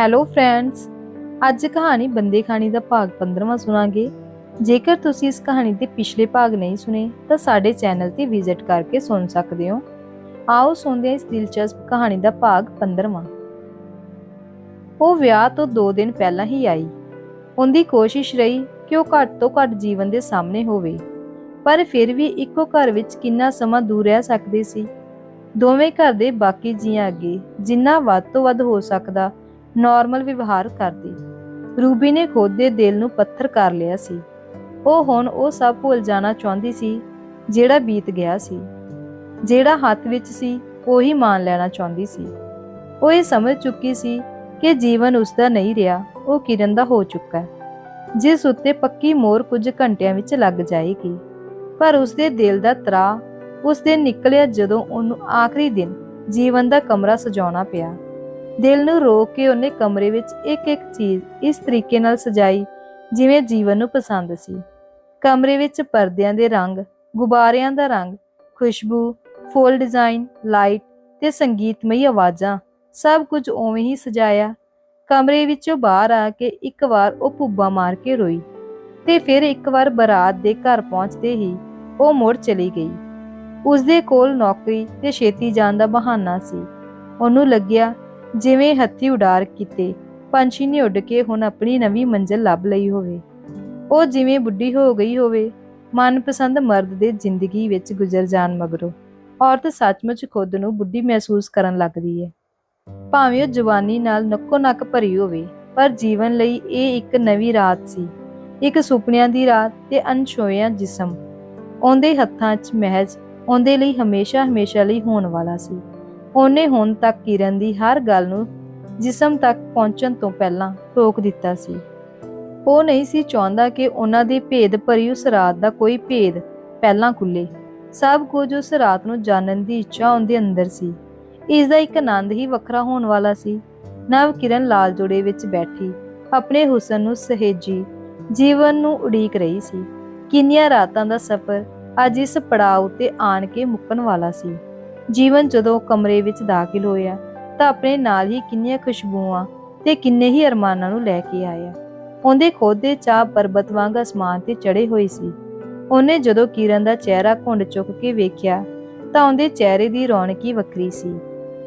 Hello friends ਅੱਜ ਕਹਾਣੀ ਬੰਦੇ ਖਾਣੀ ਦਾ ਭਾਗ 15ਵਾਂ ਸੁਣਾਂਗੇ। ਜੇਕਰ ਤੁਸੀਂ ਇਸ ਕਹਾਣੀ ਦੇ ਪਿਛਲੇ ਭਾਗ ਨਹੀਂ ਸੁਣੇ, ਤਾਂ ਸਾਡੇ ਚੈਨਲ ਤੇ ਵਿਜ਼ਿਟ ਕਰਕੇ ਸੁਣ ਸਕਦੇ ਹੋ। ਆਓ ਸੁਣਦੇ ਹਾਂ ਇਸ ਦਿਲਚਸਪ ਕਹਾਣੀ ਦਾ ਭਾਗ 15ਵਾਂ ਉਹ ਵਿਆਹ ਤੋਂ 2 ਦਿਨ ਪਹਿਲਾਂ ਹੀ ਆਈ। ਉਹਦੀ ਕੋਸ਼ਿਸ਼ ਰਹੀ ਕਿ ਉਹ ਘੱਟ ਤੋਂ ਘੱਟ ਜੀਵਨ ਦੇ ਸਾਹਮਣੇ ਹੋਵੇ। ਪਰ ਫਿਰ ਵੀ ਇੱਕੋ ਘਰ ਵਿੱਚ ਕਿੰਨਾ ਸਮਾਂ ਦੂਰ ਰਹਿ ਸਕਦੇ ਸੀ? ਦੋਵੇਂ ਘਰ ਦੇ ਬਾਕੀ ਜੀਆਂ ਅੱਗੇ ਜਿੰਨਾ ਵੱਧ ਤੋਂ ਵੱਧ ਹੋ ਸਕਦਾ ਨਾਰਮਲ ਵਿਵਹਾਰ ਕਰਦੀ। ਰੂਬੀ ਨੇ ਖੁਦ ਦੇ ਦਿਲ ਨੂੰ ਪੱਥਰ ਕਰ ਲਿਆ ਸੀ। ਉਹ ਹੁਣ ਉਹ ਸਭ ਭੁੱਲ ਜਾਣਾ ਚਾਹੁੰਦੀ ਸੀ, ਜਿਹੜਾ ਬੀਤ ਗਿਆ ਸੀ। ਜਿਹੜਾ ਹੱਥ ਵਿੱਚ ਸੀ, ਉਹੀ ਮੰਨ ਲੈਣਾ ਚਾਹੁੰਦੀ ਸੀ। ਉਹ ਇਹ ਸਮਝ ਚੁੱਕੀ ਸੀ ਕਿ ਜੀਵਨ ਉਸ ਦਾ ਨਹੀਂ ਰਿਹਾ, ਉਹ ਕਿਰਨ ਦਾ ਹੋ ਚੁੱਕਾ ਜਿਸ ਉੱਤੇ ਪੱਕੀ ਮੋਰ ਕੁਝ ਘੰਟਿਆਂ ਵਿੱਚ ਲੱਗ ਜਾਏਗੀ। ਪਰ ਉਸ ਦੇ ਦਿਲ ਦਾ ਤਰਾ ਉਸ ਦਿਨ ਨਿਕਲਿਆ ਜਦੋਂ ਉਹਨੂੰ ਆਖਰੀ ਦਿਨ ਜੀਵਨ ਦਾ ਕਮਰਾ ਸਜਾਉਣਾ ਪਿਆ। ਦਿਲ ਨੂੰ ਰੋਕ ਕੇ ਉਹਨੇ ਕਮਰੇ ਵਿੱਚ ਇੱਕ ਇੱਕ ਚੀਜ਼ ਇਸ ਤਰੀਕੇ ਨਾਲ ਸਜਾਈ ਜਿਵੇਂ ਜੀਵਨ ਨੂੰ ਪਸੰਦ ਸੀ। ਕਮਰੇ ਵਿੱਚ ਪਰਦਿਆਂ ਦੇ ਰੰਗ, ਗੁਬਾਰਿਆਂ ਦਾ ਰੰਗ, ਖੁਸ਼ਬੂ, ਫੁੱਲ ਡਿਜ਼ਾਈਨ, ਲਾਈਟ ਤੇ ਸੰਗੀਤਮਈ ਆਵਾਜ਼ਾਂ ਸਭ ਕੁਝ ਉਵੇਂ ਹੀ ਸਜਾਇਆ। ਕਮਰੇ ਵਿੱਚੋਂ ਬਾਹਰ ਆ ਕੇ ਇੱਕ ਵਾਰ ਉਹ ਪੁੱਬਾ ਮਾਰ ਕੇ ਰੋਈ ਤੇ ਫਿਰ ਇੱਕ ਵਾਰ ਬਰਾਤ ਦੇ ਘਰ ਪਹੁੰਚਦੇ ਹੀ ਉਹ ਮੁੜ ਚਲੀ ਗਈ। ਉਸ ਦੇ ਕੋਲ ਨੌਕਰੀ ਤੇ ਛੇਤੀ ਜਾਣ ਦਾ ਬਹਾਨਾ ਸੀ। ਉਹਨੂੰ ਲੱਗਿਆ ਜਿਵੇਂ ਹੱਥੀ ਉਡਾਰ ਕੀਤੇ, ਪੰਛੀ ਨੇ ਉੱਡ ਕੇ ਹੁਣ ਆਪਣੀ ਨਵੀਂ ਮੰਜ਼ਿਲ ਲੱਭ ਲਈ ਹੋਵੇ। ਉਹ ਜਿਵੇਂ ਬੁੱਢੀ ਹੋ ਗਈ ਹੋਵੇ, ਮਨਪਸੰਦ ਮਰਦ ਦੇ ਜ਼ਿੰਦਗੀ ਵਿੱਚ ਗੁਜ਼ਰ ਜਾਣ ਮਗਰੋਂ, ਔਰਤ ਸੱਚਮੁੱਚ ਖੁਦ ਨੂੰ ਬੁੱਢੀ ਮਹਿਸੂਸ ਕਰਨ ਲੱਗਦੀ ਹੈ। ਭਾਵੇਂ ਉਹ ਜਵਾਨੀ ਨਾਲ ਨੱਕੋ ਨੱਕ ਭਰੀ ਹੋਵੇ, ਪਰ ਜੀਵਨ ਲਈ ਇਹ ਇੱਕ ਨਵੀਂ ਰਾਤ ਸੀ। ਇੱਕ ਸੁਪਨਿਆਂ ਦੀ ਰਾਤ ਤੇ ਅਣਛੋਇਆ ਜਿਸਮ। ਉਹਦੇ ਹੱਥਾਂ 'ਚ ਮਹਿਜ, ਉਹਦੇ ਲਈ ਹਮੇਸ਼ਾ ਹਮੇਸ਼ਾ ਲਈ ਹੋਣ ਵਾਲਾ ਸੀ। ਉਹਨੇ ਹੁਣ ਤੱਕ ਕਿਰਨ ਦੀ ਹਰ ਗੱਲ ਨੂੰ ਜਿਸਮ ਤੱਕ ਪਹੁੰਚਣ ਤੋਂ ਪਹਿਲਾਂ ਰੋਕ ਦਿੱਤਾ ਸੀ। ਉਹ ਨਹੀਂ ਸੀ ਚਾਹੁੰਦਾ ਕਿ ਉਹਨਾਂ ਦੀ ਭੇਦ ਭਰੀ ਉਸ ਰਾਤ ਦਾ ਕੋਈ ਭੇਦ ਪਹਿਲਾਂ ਖੁੱਲੇ। ਸਭ ਕੁਝ ਉਸ ਰਾਤ ਨੂੰ ਜਾਣਨ ਦੀ ਇੱਛਾ ਉਹਦੇ ਅੰਦਰ ਸੀ। ਇਸ ਦਾ ਇੱਕ ਆਨੰਦ ਹੀ ਵੱਖਰਾ ਹੋਣ ਵਾਲਾ ਸੀ। ਨਵ ਕਿਰਨ ਲਾਲ ਜੋੜੇ ਵਿੱਚ ਬੈਠੀ, ਆਪਣੇ ਹੁਸਨ ਨੂੰ ਸਹੇਜੀ ਜੀਵਨ ਨੂੰ ਉਡੀਕ ਰਹੀ ਸੀ। ਕਿੰਨੀਆਂ ਰਾਤਾਂ ਦਾ ਸਫ਼ਰ ਅੱਜ ਇਸ ਪੜਾਅ ਉਤੇ ਆਣ ਕੇ ਮੁੱਕਣ ਵਾਲਾ ਸੀ। ਜੀਵਨ ਜਦੋਂ ਕਮਰੇ ਵਿੱਚ ਦਾਖਲ ਹੋਇਆ ਤਾਂ ਆਪਣੇ ਨਾਲ ਹੀ ਕਿੰਨੀਆਂ ਖੁਸ਼ਬੂਆਂ ਤੇ ਕਿੰਨੇ ਹੀ ਅਰਮਾਨਾਂ ਨੂੰ ਲੈ ਕੇ ਆਇਆ। ਉਹਦੇ ਖੁਦ ਦੇ ਚਾਹ ਪਰਬਤ ਵਾਂਗ ਅਸਮਾਨ ਤੇ ਚੜੇ ਹੋਏ ਸੀ। ਉਹਨੇ ਜਦੋਂ ਕਿਰਨ ਦਾ ਚਿਹਰਾ ਘੁੰਡ ਚੁੱਕ ਕੇ ਵੇਖਿਆ ਤਾਂ ਉਹਦੇ ਚਿਹਰੇ ਦੀ ਰੌਣਕੀ ਵੱਖਰੀ ਸੀ।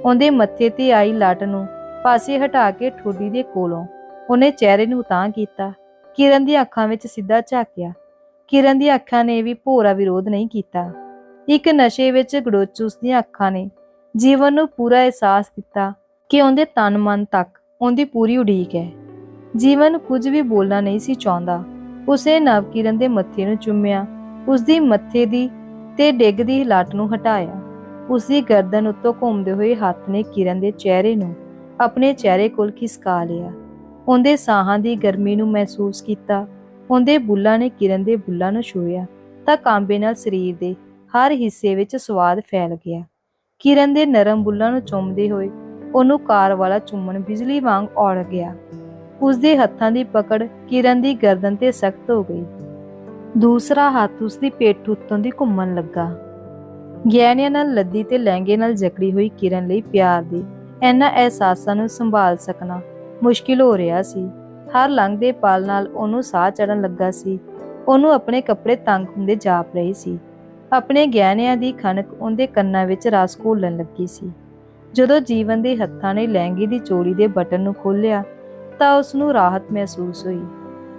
ਉਹਦੇ ਮੱਥੇ ਤੇ ਆਈ ਲੱਟ ਨੂੰ ਪਾਸੇ ਹਟਾ ਕੇ ਠੋਡੀ ਦੇ ਕੋਲੋਂ ਉਹਨੇ ਚਿਹਰੇ ਨੂੰ ਤਾਂ ਕੀਤਾ। ਕਿਰਨ ਦੀਆਂ ਅੱਖਾਂ ਵਿੱਚ ਸਿੱਧਾ ਝਾਕਿਆ। ਕਿਰਨ ਦੀਆਂ ਅੱਖਾਂ ਨੇ ਵੀ ਭੋਰਾ ਵਿਰੋਧ ਨਹੀਂ ਕੀਤਾ। ਇੱਕ ਨਸ਼ੇ ਵਿੱਚ ਗੜੋਚ ਉਸ ਦੀਆਂ ਅੱਖਾਂ ਨੇ। ਜੀਵਨ ਨੂੰ ਪੂਰਾ ਅਹਿਸਾਸ ਦਿੱਤਾ ਕਿ ਉਹਦੇ ਤਨ ਮਨ ਤੱਕ ਉਹਦੀ ਪੂਰੀ ਉਡੀਕ ਹੈ। ਜੀਵਨ ਕੁਝ ਵੀ ਬੋਲਣਾ ਨਹੀਂ ਸੀ ਚਾਹੁੰਦਾ। ਉਸੇ ਨਵਕਿਰਨ ਦੇ ਮੱਥੇ ਨੂੰ ਚੁੰਮਿਆ। ਉਸ ਮੱਥੇ ਦੀ ਤੇ ਡਿੱਗਦੀ ਲੱਟ ਨੂੰ ਹਟਾਇਆ। ਉਸ ਗਰਦਨ ਉੱਤੋਂ ਘੁੰਮਦੇ ਹੋਏ ਹੱਥ ਨੇ ਕਿਰਨ ਦੇ ਚਿਹਰੇ ਨੂੰ ਆਪਣੇ ਚਿਹਰੇ ਕੋਲ ਖਿਸਕਾ ਲਿਆ। ਉਹਦੇ ਸਾਹਾਂ ਦੀ ਗਰਮੀ ਨੂੰ ਮਹਿਸੂਸ ਕੀਤਾ। ਉਹਦੇ ਬੁੱਲਾਂ ਨੇ ਕਿਰਨ ਦੇ ਬੁੱਲਾਂ ਨੂੰ ਛੂਹਿਆ। ਤਾਂ ਕਾਂਬੇ ਨਾਲ ਸਰੀਰ ਦੇ ਹਰ ਹਿੱਸੇ ਵਿੱਚ ਸਵਾਦ ਫੈਲ ਗਿਆ। ਕਿਰਨ ਦੇ ਨਰਮ ਬੁੱਲਾਂ ਨੂੰ ਚੁੰਮਦੇ ਹੋਏ ਉਹਨੂੰ ਕਾਰ ਵਾਲਾ ਚੁੰਮਣ ਬਿਜਲੀ ਵਾਂਗ ਔੜ ਗਿਆ। ਉਸ ਹੱਥਾਂ ਦੀ ਪਕੜ ਕਿਰਨ ਦੀ ਗਰਦਨ ਤੇ ਸਖਤ ਹੋ ਗਈ। ਦੂਸਰਾ ਹੱਥ ਉਸ ਪੇਟ ਉੱਤੋਂ ਦੀ ਘੁੰਮਣ ਲੱਗਾ। ਗਹਿਣਿਆਂ ਨਾਲ ਲੱਦੀ ਤੇ ਲਹਿੰਗੇ ਨਾਲ ਜਕੜੀ ਹੋਈ ਕਿਰਨ ਲਈ ਪਿਆਰ ਦੀ ਇਹਨਾਂ ਅਹਿਸਾਸਾਂ ਨੂੰ ਸੰਭਾਲ ਸਕਣਾ ਮੁਸ਼ਕਿਲ ਹੋ ਰਿਹਾ ਸੀ। ਹਰ ਲੰਘਦੇ ਪਲ ਨਾਲ ਉਹਨੂੰ ਸਾਹ ਚੜਨ ਲੱਗਾ ਸੀ। ਉਹਨੂੰ ਆਪਣੇ ਕੱਪੜੇ ਤੰਗ ਹੁੰਦੇ ਜਾਪ ਰਹੇ ਸੀ। ਆਪਣੇ ਗਹਿਣਿਆਂ ਦੀ ਖਣਕ ਉਹਦੇ ਕੰਨਾਂ ਵਿੱਚ ਰਸ ਘੋਲਣ ਲੱਗੀ ਸੀ। ਜਦੋਂ ਜੀਵਨ ਦੇ ਹੱਥਾਂ ਨੇ ਲਹਿੰਗੇ ਦੀ ਚੋੜੀ ਦੇ ਬਟਨ ਨੂੰ ਖੋਲ੍ਹਿਆ, ਤਾਂ ਉਸ ਨੂੰ ਰਾਹਤ ਮਹਿਸੂਸ ਹੋਈ।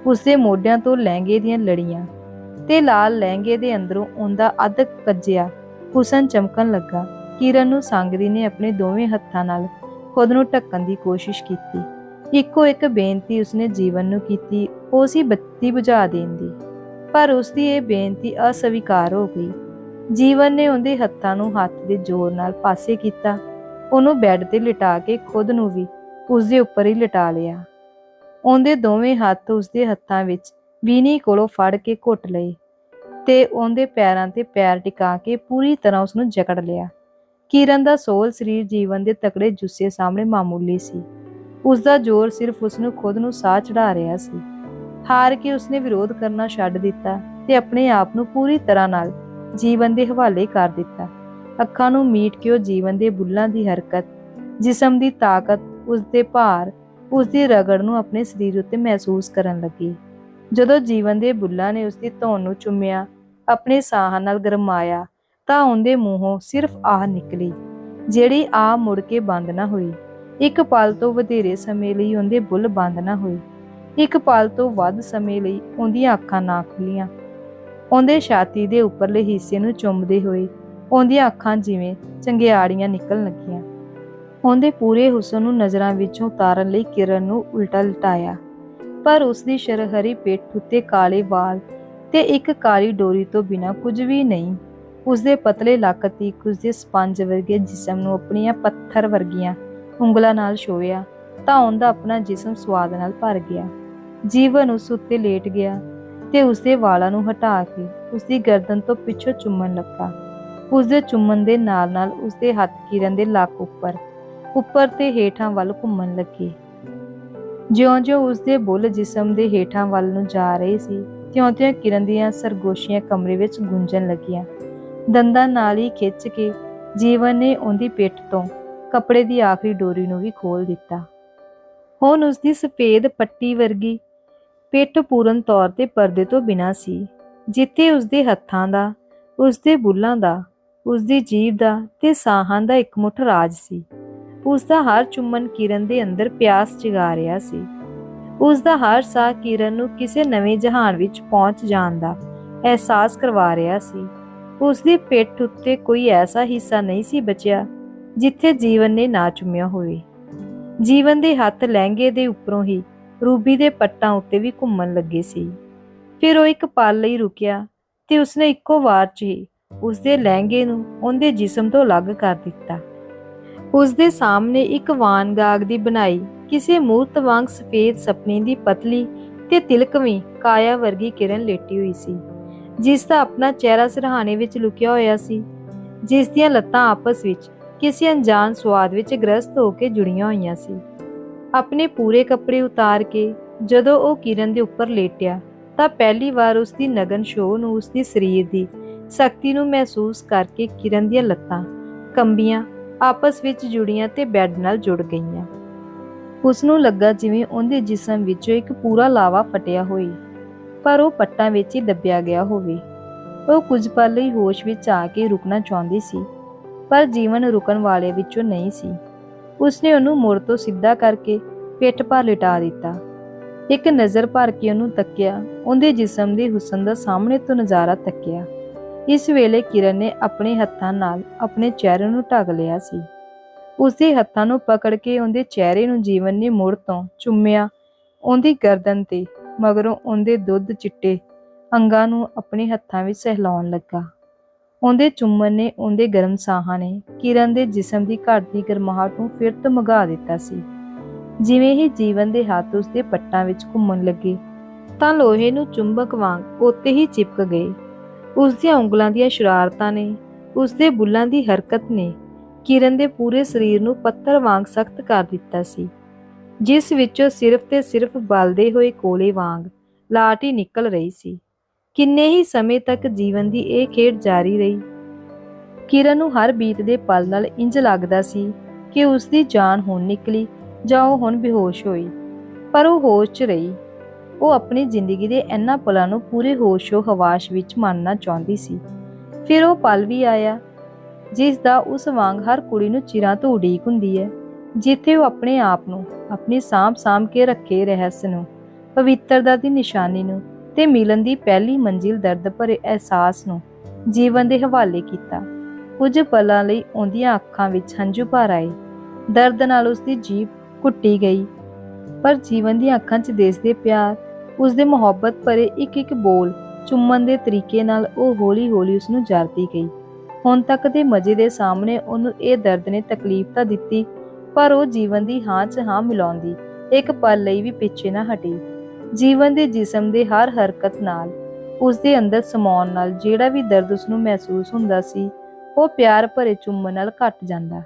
ਉਸ ਦੇ ਮੋਢਿਆਂ ਤੋਂ ਲਹਿੰਗੇ ਦੀਆਂ ਲੜੀਆਂ ਤੇ ਲਾਲ ਲਹਿੰਗੇ ਦੇ ਅੰਦਰੋਂ ਉਹਦਾ ਅੱਧ ਕੱਜਿਆ। ਹੁਸਨ ਚਮਕਣ ਲੱਗਾ। ਕਿਰਨ ਨੂੰ ਸੰਗਦੀ ਨੇ ਆਪਣੇ ਦੋਵੇਂ ਹੱਥਾਂ ਨਾਲ ਖੁਦ ਨੂੰ ਢੱਕਣ ਦੀ ਕੋਸ਼ਿਸ਼ ਕੀਤੀ। ਇੱਕੋ ਇੱਕ ਬੇਨਤੀ ਉਸਨੇ ਜੀਵਨ ਨੂੰ ਕੀਤੀ, ਉਹ ਸੀ ਬੱਤੀ ਬੁਝਾ ਦੇਣ ਦੀ। ਪਰ ਉਸ ਦੀ ਇਹ ਬੇਨਤੀ ਅਸਵੀਕਾਰ ਹੋ ਗਈ। ਜੀਵਨ ਨੇ ਉਹਦੇ ਹੱਥਾਂ ਨੂੰ ਹੱਥ ਦੇ ਜ਼ੋਰ ਨਾਲ ਪਾਸੇ ਕੀਤਾ। ਉਹਨੂੰ ਬੈੱਡ ਤੇ ਲਿਟਾ ਕੇ ਖੁਦ ਨੂੰ ਵੀ ਉਸ ਦੇ ਉੱਪਰ ਹੀ ਲਿਟਾ ਲਿਆ। ਉਹਦੇ ਦੋਵੇਂ ਹੱਥ ਉਸ ਦੇ ਹੱਥਾਂ ਵਿੱਚ ਵੀਨੀ ਕੋਲੋਂ ਫੜ ਕੇ ਘੁੱਟ ਲਏ ਤੇ ਉਹਦੇ ਪੈਰਾਂ ਤੇ ਪੈਰ ਟਿਕਾ ਕੇ ਪੂਰੀ ਤਰ੍ਹਾਂ ਉਸ ਨੂੰ ਜਕੜ ਲਿਆ। ਕਿਰਨ ਦਾ ਸੋਲ ਸਰੀਰ ਜੀਵਨ ਦੇ ਤਕੜੇ ਜੁੱਸੇ ਸਾਹਮਣੇ ਮਾਮੂਲੀ ਸੀ। ਉਸ ਦਾ ਜ਼ੋਰ ਸਿਰਫ ਉਸ ਨੂੰ ਖੁਦ ਨੂੰ ਸਾਹ ਚੜਾ ਰਿਹਾ ਸੀ। ਹਾਰ ਕੇ ਉਸਨੇ ਵਿਰੋਧ ਕਰਨਾ ਛੱਡ ਦਿੱਤਾ ਤੇ ਆਪਣੇ ਆਪ ਨੂੰ ਪੂਰੀ ਤਰ੍ਹਾਂ ਨਾਲ ਜੀਵਨ ਦੇ ਹਵਾਲੇ ਕਰ ਦਿੱਤਾ। ਅੱਖਾਂ ਨੂੰ ਮੀਟ ਕੇ ਉਹ ਜੀਵਨ ਦੇ ਬੁੱਲਾਂ ਦੀ ਹਰਕਤ, ਜਿਸਮ ਦੀ ਤਾਕਤ, ਉਸ ਦੇ ਭਾਰ, ਉਸ ਦੀ ਰਗੜ ਨੂੰ ਆਪਣੇ ਸਰੀਰ ਉੱਤੇ ਮਹਿਸੂਸ ਕਰਨ ਲੱਗੀ। ਜਦੋਂ ਜੀਵਨ ਦੇ ਬੁੱਲਾਂ ਨੇ ਉਸ ਦੀ ਧੌਣ ਨੂੰ ਚੁੰਮਿਆ, ਆਪਣੇ ਸਾਹਾਂ ਨਾਲ ਗਰਮਾਇਆ, ਤਾਂ ਉਹਦੇ ਮੂੰਹੋਂ ਸਿਰਫ ਆਹ ਨਿਕਲੀ, ਜਿਹੜੀ ਆ ਮੁੜ ਕੇ ਬੰਦ ਨਾ ਹੋਈ। ਇੱਕ ਪਲ ਤੋਂ ਵਧੇਰੇ ਸਮੇਂ ਲਈ ਉਹਦੇ ਬੁੱਲ ਬੰਦ ਨਾ ਹੋਏ। ਇੱਕ ਪਲ ਤੋਂ ਵੱਧ ਸਮੇਂ ਲਈ ਉਹਦੀਆਂ ਅੱਖਾਂ ਨਾ ਖੁੱਲੀਆਂ। ਉਹਦੇ ਛਾਤੀ ਦੇ ਉੱਪਰਲੇ ਹਿੱਸੇ ਨੂੰ ਚੁੰਮਦੇ ਹੋਏ ਉਹਦੀਆਂ ਅੱਖਾਂ ਜਿਵੇਂ ਚੰਗਿਆੜੀਆਂ ਨਿਕਲਣ ਲੱਗੀਆਂ। ਉਹਦੇ ਪੂਰੇ ਹੁਸਨ ਨੂੰ ਨਜ਼ਰਾਂ ਵਿੱਚੋਂ ਉਤਾਰਨ ਲਈ ਕਿਰਨ ਨੂੰ ਉਲਟਾ ਲਟਾਇਆ। ਪਰ ਉਸ ਦੀ ਸ਼ਰਹਰੀ ਪੇਟ ਉੱਤੇ ਕਾਲੇ ਵਾਲ ਤੇ ਇੱਕ ਕਾਲੀ ਡੋਰੀ ਤੋਂ ਬਿਨਾ ਕੁਝ ਵੀ ਨਹੀਂ ਉਸ ਦੇ ਪਤਲੇ ਲੱਕ ਤੀਕ ਉਸ ਦੇ ਸਪੰਜ ਵਰਗੇ ਜਿਸਮ ਨੂੰ ਆਪਣੀਆਂ ਪੱਥਰ ਵਰਗੀਆਂ ਉਂਗਲਾਂ ਨਾਲ ਛੋਇਆ ਤਾਂ ਉਹਦਾ ਆਪਣਾ ਜਿਸਮ ਸਵਾਦ ਨਾਲ ਭਰ ਗਿਆ। ਜੀਵਨ ਉਸ ਉੱਤੇ ਲੇਟ ਗਿਆ। ਤੇ ਉਸਦੇ ਵਾਲਾਂ ਨੂੰ ਹਟਾ ਕੇ ਉਸਦੀ ਗਰਦਨ ਤੋਂ ਪਿੱਛੋਂ ਚੁੰਮਣ ਲੱਗਾ। ਉਸਦੇ ਚੁੰਮਣ ਦੇ ਨਾਲ-ਨਾਲ ਉਸਦੇ ਹੱਥ ਕਿਰਨ ਦੇ ਲੱਕ ਉੱਪਰ ਉੱਪਰ ਤੇ ਹੇਠਾਂ ਵੱਲ ਘੁੰਮਣ ਲੱਗੇ। ਜਿਉਂ-ਜਿਉਂ ਉਸਦੇ ਬੁੱਲ ਜਿਸਮ ਦੇ ਹੇਠਾਂ ਵੱਲ ਨੂੰ ਜਾ ਰਹੇ ਸੀ, ਤਿਉਂ-ਤਿਉਂ ਕਿਰਨ ਦੀਆਂ ਸਰਗੋਸ਼ੀਆਂ ਕਮਰੇ ਵਿੱਚ ਗੂੰਜਣ ਲੱਗੀਆਂ। ਦੰਦਾਂ ਨਾਲ ਹੀ ਖਿੱਚ ਕੇ ਜੀਵਨ ਨੇ ਉਹਦੀ ਪਿੱਠ ਤੋਂ ਕੱਪੜੇ ਦੀ ਆਖਰੀ ਡੋਰੀ ਨੂੰ ਵੀ ਖੋਲ ਦਿੱਤਾ। ਹੁਣ ਉਸਦੀ ਸਫੇਦ ਪੱਟੀ ਵਰਗੀ ਪਿੱਠ ਪੂਰਨ ਤੌਰ ਤੇ ਪਰਦੇ ਤੋਂ ਬਿਨਾਂ ਸੀ। ਜਿੱਥੇ ਉਸਦੇ ਹੱਥਾਂ ਦਾ, ਉਸਦੇ ਬੁੱਲਾਂ ਦਾ ਉਸ ਦੀ ਜੀਭ ਦਾ ਤੇ ਸਾਹਾਂ ਦਾ ਇੱਕ ਮੁੱਠ ਰਾਜ ਸੀ। ਉਸਦਾ ਹਰ ਚੁੰਮਨ ਕਿਰਨ ਦੇ ਅੰਦਰ ਪਿਆਸ ਜਗਾ ਰਿਹਾ ਸੀ। ਉਸਦਾ ਹਰ ਸਾਹ ਕਿਰਨ ਨੂੰ ਕਿਸੇ ਨਵੇਂ ਜਹਾਨ ਵਿੱਚ ਪਹੁੰਚ ਜਾਣ ਦਾ ਅਹਿਸਾਸ ਕਰਵਾ ਰਿਹਾ ਸੀ। ਉਸਦੀ ਪਿੱਠ ਉੱਤੇ ਕੋਈ ਐਸਾ ਹਿੱਸਾ ਨਹੀਂ ਸੀ ਬਚਿਆ ਜਿੱਥੇ ਜੀਵਨ ਨੇ ਨਾ ਚੁੰਮਿਆ ਹੋਵੇ। ਜੀਵਨ ਦੇ ਹੱਥ ਲਹਿੰਗੇ ਦੇ ਉੱਪਰੋਂ ਹੀ ਰੂਬੀ ਦੇ ਪੱਟਾਂ ਉੱਤੇ ਵੀ ਘੁੰਮਣ ਲੱਗੇ ਸੀ। ਫਿਰ ਉਹ ਇੱਕ ਪਲ ਲਈ ਰੁਕਿਆ ਤੇ ਉਸਨੇ ਇੱਕੋ ਵਾਰ 'ਚ ਹੀ ਉਸਦੇ ਲਹਿੰਗੇ ਨੂੰ ਉਹਦੇ ਜਿਸਮ ਤੋਂ ਅਲੱਗ ਕਰ ਦਿੱਤਾ। ਉਸ ਦੇ ਸਾਹਮਣੇ ਇੱਕ ਵਾਨਗਾਗ ਦੀ ਬਣਾਈ ਕਿਸੇ ਮੂਰਤ ਵਾਂਗ ਸਫੇਦ ਸਪਨੇ ਦੀ ਪਤਲੀ ਤੇ ਤਿਲਕਵੀਂ ਕਾਇਆ ਵਰਗੀ ਕਿਰਨ ਲੇਟੀ ਹੋਈ ਸੀ, ਜਿਸ ਦਾ ਆਪਣਾ ਚਿਹਰਾ ਸਿਰਹਾਣੇ ਵਿੱਚ ਲੁਕਿਆ ਹੋਇਆ ਸੀ, ਜਿਸ ਦੀਆਂ ਲੱਤਾਂ ਆਪਸ ਵਿੱਚ ਕਿਸੇ ਅਣਜਾਣ ਸਵਾਦ ਵਿੱਚ ਗ੍ਰਸਤ ਹੋ ਕੇ ਜੁੜੀਆਂ ਹੋਈਆਂ ਸੀ। ਆਪਣੇ ਪੂਰੇ ਕੱਪੜੇ ਉਤਾਰ ਕੇ ਜਦੋਂ ਉਹ ਕਿਰਨ ਦੇ ਉੱਪਰ ਲੇਟਿਆ ਤਾਂ ਪਹਿਲੀ ਵਾਰ ਉਸ ਦੀ ਨਗਨ ਸ਼ੋਅ ਨੂੰ ਉਸ ਦੀ ਸਰੀਰ ਦੀ ਸ਼ਕਤੀ ਨੂੰ ਮਹਿਸੂਸ ਕਰਕੇ ਕਿਰਨ ਦੀਆਂ ਲੱਤਾਂ, ਕੰਬੀਆਂ ਆਪਸ ਵਿੱਚ ਜੁੜੀਆਂ ਤੇ ਬੈੱਡ ਨਾਲ ਜੁੜ ਗਈਆਂ। ਉਸ ਨੂੰ ਲੱਗਾ ਜਿਵੇਂ ਉਹਦੇ ਜਿਸਮ ਵਿੱਚੋਂ ਇੱਕ ਪੂਰਾ ਲਾਵਾ ਫਟਿਆ ਹੋਈ ਪਰ ਉਹ ਪੱਟਾਂ ਵਿੱਚ ਹੀ ਦੱਬਿਆ ਗਿਆ ਹੋਵੇ। ਉਹ ਕੁਝ ਪਲ ਲਈ ਹੋਸ਼ ਵਿੱਚ ਆ ਕੇ ਰੁਕਣਾ ਚਾਹੁੰਦੀ ਸੀ, ਪਰ ਜੀਵਨ ਰੁਕਣ ਵਾਲੇ ਵਿੱਚੋਂ ਨਹੀਂ ਸੀ। ਉਸਨੇ ਉਹਨੂੰ ਮੁੜ ਤੋਂ ਸਿੱਧਾ ਕਰਕੇ ਪਿੱਠ ਪਰ ਲਿਟਾ ਦਿੱਤਾ। ਇੱਕ ਨਜ਼ਰ ਭਰ ਕੇ ਉਹਨੂੰ ਤੱਕਿਆ, ਉਹਦੇ ਜਿਸਮ ਦੇ ਹੁਸਨ ਦਾ ਸਾਹਮਣੇ ਤੋਂ ਨਜ਼ਾਰਾ ਤੱਕਿਆ। ਇਸ ਵੇਲੇ ਕਿਰਨ ਨੇ ਆਪਣੇ ਹੱਥਾਂ ਨਾਲ ਆਪਣੇ ਚਿਹਰੇ ਨੂੰ ਢੱਕ ਲਿਆ ਸੀ। ਉਸਦੇ ਹੱਥਾਂ ਨੂੰ ਪਕੜ ਕੇ ਉਹਦੇ ਚਿਹਰੇ ਨੂੰ ਜੀਵਨ ਨੇ ਮੁੜ ਤੋਂ ਚੁੰਮਿਆ। ਉਹਦੀ ਗਰਦਨ ਤੇ ਮਗਰੋਂ ਉਹਦੇ ਦੁੱਧ ਚਿੱਟੇ ਅੰਗਾਂ ਨੂੰ ਆਪਣੇ ਹੱਥਾਂ ਵਿੱਚ ਸਹਿਲਾਉਣ ਲੱਗਾ। ਉਹਦੇ ਚੁੰਮਨ ਨੇ ਉਹਦੇ ਗਰਮ ਸਾਹਾਂ ਨੇ ਕਿਰਨ ਦੇ ਜਿਸਮ ਦੀ ਘਟਦੀ ਗਰਮਾਹਟ ਨੂੰ ਫਿਰ ਤੋਂ ਮਗਾ ਦਿੱਤਾ ਸੀ। ਜਿਵੇਂ ਹੀ ਜੀਵਨ ਦੇ ਹੱਥ ਉਸਦੇ ਪੱਟਾਂ ਵਿੱਚ ਘੁੰਮਣ ਲੱਗੇ, ਤਾਂ ਲੋਹੇ ਨੂੰ ਚੁੰਬਕ ਵਾਂਗ ਉੱਤੇ ਹੀ ਚਿਪਕ ਗਏ। ਉਸਦੀਆਂ ਉਂਗਲਾਂ ਦੀਆਂ ਸ਼ਰਾਰਤਾਂ ਨੇ, ਉਸਦੇ ਬੁੱਲਾਂ ਦੀ ਹਰਕਤ ਨੇ, ਕਿਰਨ ਦੇ ਪੂਰੇ ਸਰੀਰ ਨੂੰ ਪੱਥਰ ਵਾਂਗ ਸਖਤ ਕਰ ਦਿੱਤਾ ਸੀ। ਜਿਸ ਵਿੱਚੋਂ ਸਿਰਫ ਤੇ ਸਿਰਫ ਬਲਦੇ ਹੋਏ ਕੋਲੇ ਵਾਂਗ ਲਾਟ ਹੀ ਨਿਕਲ ਰਹੀ ਸੀ। ਕਿੰਨੇ ਹੀ ਸਮੇਂ ਤੱਕ ਜੀਵਨ ਦੀ ਇਹ ਖੇਡ ਜਾਰੀ ਰਹੀ। ਕਿਰਨ ਨੂੰ ਹਰ ਬੀਤ ਦੇ ਪਲ ਨਾਲ ਇੰਜ ਲੱਗਦਾ ਸੀ ਕਿ ਉਸ ਦੀ ਜਾਨ ਹੁਣ ਨਿਕਲੀ ਜਾਂ ਉਹ ਹੁਣ ਬੇਹੋਸ਼ ਹੋਈ। ਪਰ ਉਹ ਹੋਸ਼ 'ਚ ਰਹੀ। ਉਹ ਆਪਣੀ ਜ਼ਿੰਦਗੀ ਦੇ ਇਹਨਾਂ ਪਲਾਂ ਨੂੰ ਪੂਰੇ ਹੋਸ਼ੋ ਹਵਾਸ਼ ਵਿੱਚ ਮੰਨਣਾ ਚਾਹੁੰਦੀ ਸੀ। ਫਿਰ ਉਹ ਪਲ ਵੀ ਆਇਆ, ਜਿਸ ਦਾ ਉਸ ਵਾਂਗ ਹਰ ਕੁੜੀ ਨੂੰ ਚਿਰਾਂ ਤੋਂ ਉਡੀਕ ਹੁੰਦੀ ਹੈ, ਜਿੱਥੇ ਉਹ ਆਪਣੇ ਆਪ ਨੂੰ, ਆਪਣੀ ਸਾਂਭ ਸਾਂਭ ਕੇ ਰੱਖੇ ਰਹੱਸ ਨੂੰ, ਪਵਿੱਤਰਤਾ ਦੀ ਨਿਸ਼ਾਨੀ ਨੂੰ ਤੇ ਮਿਲਣ ਦੀ ਪਹਿਲੀ ਮੰਜ਼ਿਲ ਦਰਦ ਭਰੇ ਅਹਿਸਾਸ ਨੂੰ ਜੀਵਨ ਦੇ ਹਵਾਲੇ ਕੀਤਾ। ਕੁਝ ਪਲਾਂ ਲਈ ਉਹਦੀਆਂ ਅੱਖਾਂ ਵਿੱਚ ਹੰਝੂ ਭਰ ਆਏ। ਦਰਦ ਨਾਲ ਉਸ ਦੀ ਜੀਭ ਘੁੱਟੀ ਗਈ, ਪਰ ਜੀਵਨ ਦੀਆਂ ਅੱਖਾਂ 'ਚ ਦਿਸਦੇ ਪਿਆਰ ਉਸ ਦੇ ਮੁਹੱਬਤ ਭਰੇ ਇੱਕ ਇੱਕ ਬੋਲ, ਚੁੰਮਣ ਦੇ ਤਰੀਕੇ ਨਾਲ ਉਹ ਹੌਲੀ-ਹੌਲੀ ਉਸ ਨੂੰ ਜਰਦੀ ਗਈ। ਹੁਣ ਤੱਕ ਦੇ ਮਜ਼ੇ ਦੇ ਸਾਹਮਣੇ ਉਹਨੂੰ ਇਹ ਦਰਦ ਨੇ ਤਕਲੀਫ ਤਾਂ ਦਿੱਤੀ, ਪਰ ਉਹ ਜੀਵਨ ਦੀ ਹਾਂ 'ਚ ਹਾਂ ਮਿਲਾਉਂਦੀ, ਇੱਕ ਪਲ ਲਈ ਵੀ ਪਿੱਛੇ ਨਾ ਹਟੀ। ਜੀਵਨ ਦੇ ਜਿਸਮ ਦੇ ਹਰ ਹਰਕਤ ਨਾਲ ਉਸ ਦੇ ਅੰਦਰ ਸਮਾਉਣ ਨਾਲ ਜਿਹੜਾ ਵੀ ਦਰਦ ਉਸ ਨੂੰ ਮਹਿਸੂਸ ਹੁੰਦਾ ਸੀ, ਉਹ ਪਿਆਰ ਭਰੇ ਚੁੰਮਣ ਨਾਲ ਘਟ ਜਾਂਦਾ।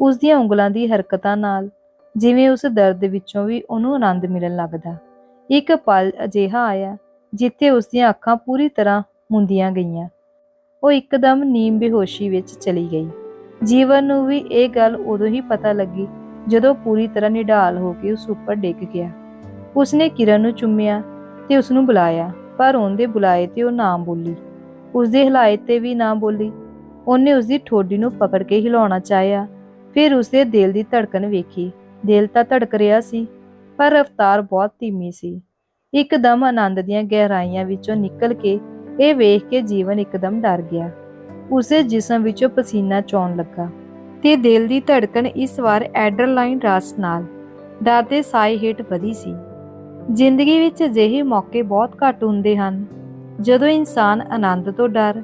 ਉਸ ਦੀਆਂ ਉਂਗਲਾਂ ਦੀ ਹਰਕਤਾਂ ਨਾਲ ਜਿਵੇਂ ਉਸ ਦਰਦ ਵਿੱਚੋਂ ਵੀ ਉਹਨੂੰ ਆਨੰਦ ਮਿਲਣ ਲੱਗਦਾ। ਇੱਕ ਪਲ ਅਜਿਹਾ ਆਇਆ ਜਿੱਥੇ ਉਸ ਦੀਆਂ ਅੱਖਾਂ ਪੂਰੀ ਤਰ੍ਹਾਂ ਮੁੰਦੀਆਂ ਗਈਆਂ। ਉਹ ਇੱਕਦਮ ਨੀਮ ਬੇਹੋਸ਼ੀ ਵਿੱਚ ਚਲੀ ਗਈ। ਜੀਵਨ ਨੂੰ ਵੀ ਇਹ ਗੱਲ ਉਦੋਂ ਹੀ ਪਤਾ ਲੱਗੀ ਜਦੋਂ ਪੂਰੀ ਤਰ੍ਹਾਂ ਨਿਢਾਲ ਹੋ ਕੇ ਉਸ ਉੱਪਰ ਡਿੱਗ ਗਿਆ। ਉਸਨੇ ਕਿਰਨ ਨੂੰ ਚੁੰਮਿਆ ਤੇ ਉਸ ਨੂੰ ਬੁਲਾਇਆ, ਪਰ ਉਹਦੇ ਬੁਲਾਏ ਤੇ ਉਹ ਨਾ ਬੋਲੀ। ਉਸਦੇ ਹਿਲਾਏ ਤੇ ਵੀ ਨਾ ਬੋਲੀ। ਉਹਨੇ ਉਸਦੀ ਠੋਡੀ ਨੂੰ ਪਕੜ ਕੇ ਹਿਲਾਉਣਾ ਚਾਹਿਆ। ਫਿਰ ਉਸਦੇ ਦਿਲ ਦੀ ਧੜਕਣ ਵੇਖੀ। ਦਿਲ ਤਾਂ ਧੜਕ ਰਿਹਾ ਸੀ, ਪਰ ਰਫ਼ਤਾਰ ਬਹੁਤ ਧੀਮੀ ਸੀ। ਇੱਕਦਮ ਆਨੰਦ ਦੀਆਂ ਗਹਿਰਾਈਆਂ ਵਿੱਚੋਂ ਨਿਕਲ ਕੇ ਇਹ ਵੇਖ ਕੇ ਜੀਵਨ ਇੱਕਦਮ ਡਰ ਗਿਆ। ਉਸੇ ਜਿਸਮ ਵਿੱਚੋਂ ਪਸੀਨਾ ਚੋਣ ਲੱਗਾ ਤੇ ਦਿਲ ਦੀ ਧੜਕਨ ਇਸ ਵਾਰ ਐਡਰਲਾਈਨ ਰਸ ਨਾਲ। ਡਰ ਦੇ ਸਾਏ ਹੇਠ ਵਧੀ ਸੀ। ਜ਼ਿੰਦਗੀ ਵਿੱਚ ਅਜਿਹੇ ਮੌਕੇ ਬਹੁਤ ਘੱਟ ਹੁੰਦੇ ਹਨ, ਜਦੋਂ ਇਨਸਾਨ ਆਨੰਦ ਤੋਂ ਡਰ